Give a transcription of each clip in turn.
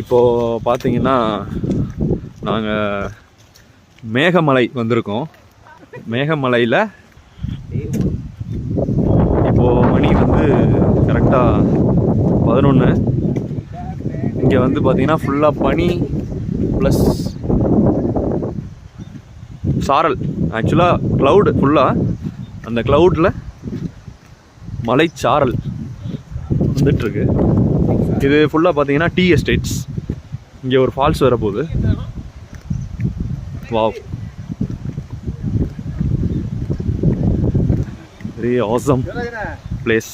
இப்போது பார்த்தீங்கன்னா நாங்கள் மேகமலை வந்திருக்கோம். மேகமலையில் இப்போது மணி வந்து கரெக்டாக பதினொன்று இங்கே வந்து பார்த்தீங்கன்னா ஃபுல்லாக பனி ப்ளஸ் சாரல். ஆக்சுவலாக க்ளவுடு ஃபுல்லாக அந்த க்ளவுடில் மலைச்சாரல் வந்துட்டுருக்கு. இது ஃபுல்லாக பார்த்தீங்கன்னா டீ எஸ்டேட்ஸ் இங்கே ஒரு ஃபால்ஸ் வரப்போகுது. வாவ் வெரி ஆசம் பிளேஸ்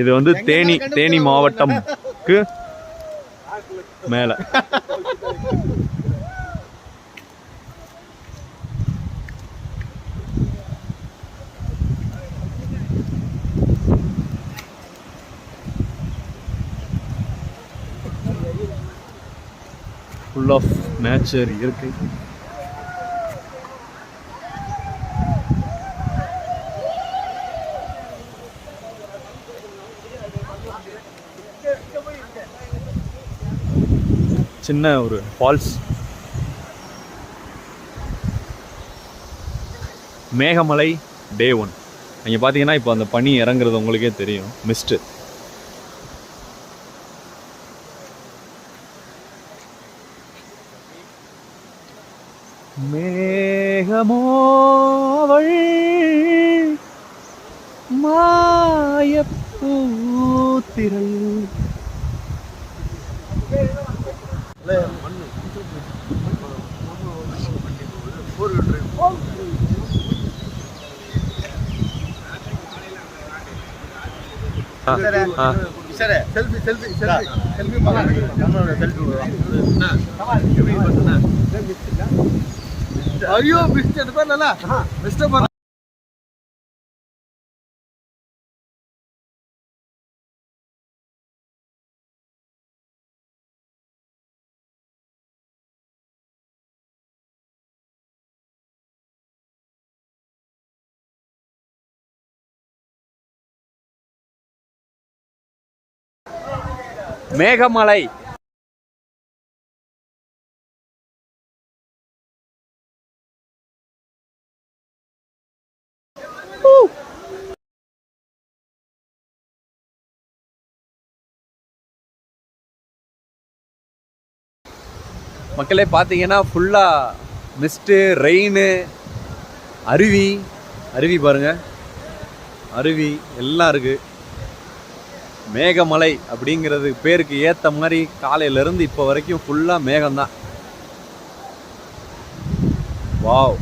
இது வந்து தேனி தேனி மாவட்டம்க்கு மேலே. ஃபுல் ஆஃப் நேச்சர் இயற்கை சின்ன ஒரு ஃபால்ஸ் மேகமலை டே ஒன் நீங்கள் பார்த்தீங்கன்னா இப்போ அந்த பனி இறங்குறது உங்களுக்கே தெரியும். மிஸ்ட்டு மேகமோவள் மாயப்பூத்திரள் ஆ. ஆ. சரி செல்ஃபி செல்ஃி செல்ஃபி செல்ஃபி ஐயோ மிஸ்டர் எடுப்பார்ல மிஸ்டர் பண்ண மேகமலை. மக்களே பார்த்தீங்கன்னா ஃபுல்லாக மிஸ்ட்டு ரெயின் அருவி அருவி பாருங்க. அருவி எல்லாம் இருக்குது மேகமலை அப்படிங்கிறது பேருக்கு ஏற்ற மாதிரி காலையிலேருந்து இப்போ வரைக்கும் ஃபுல்லாக மேகம்தான். வாவ்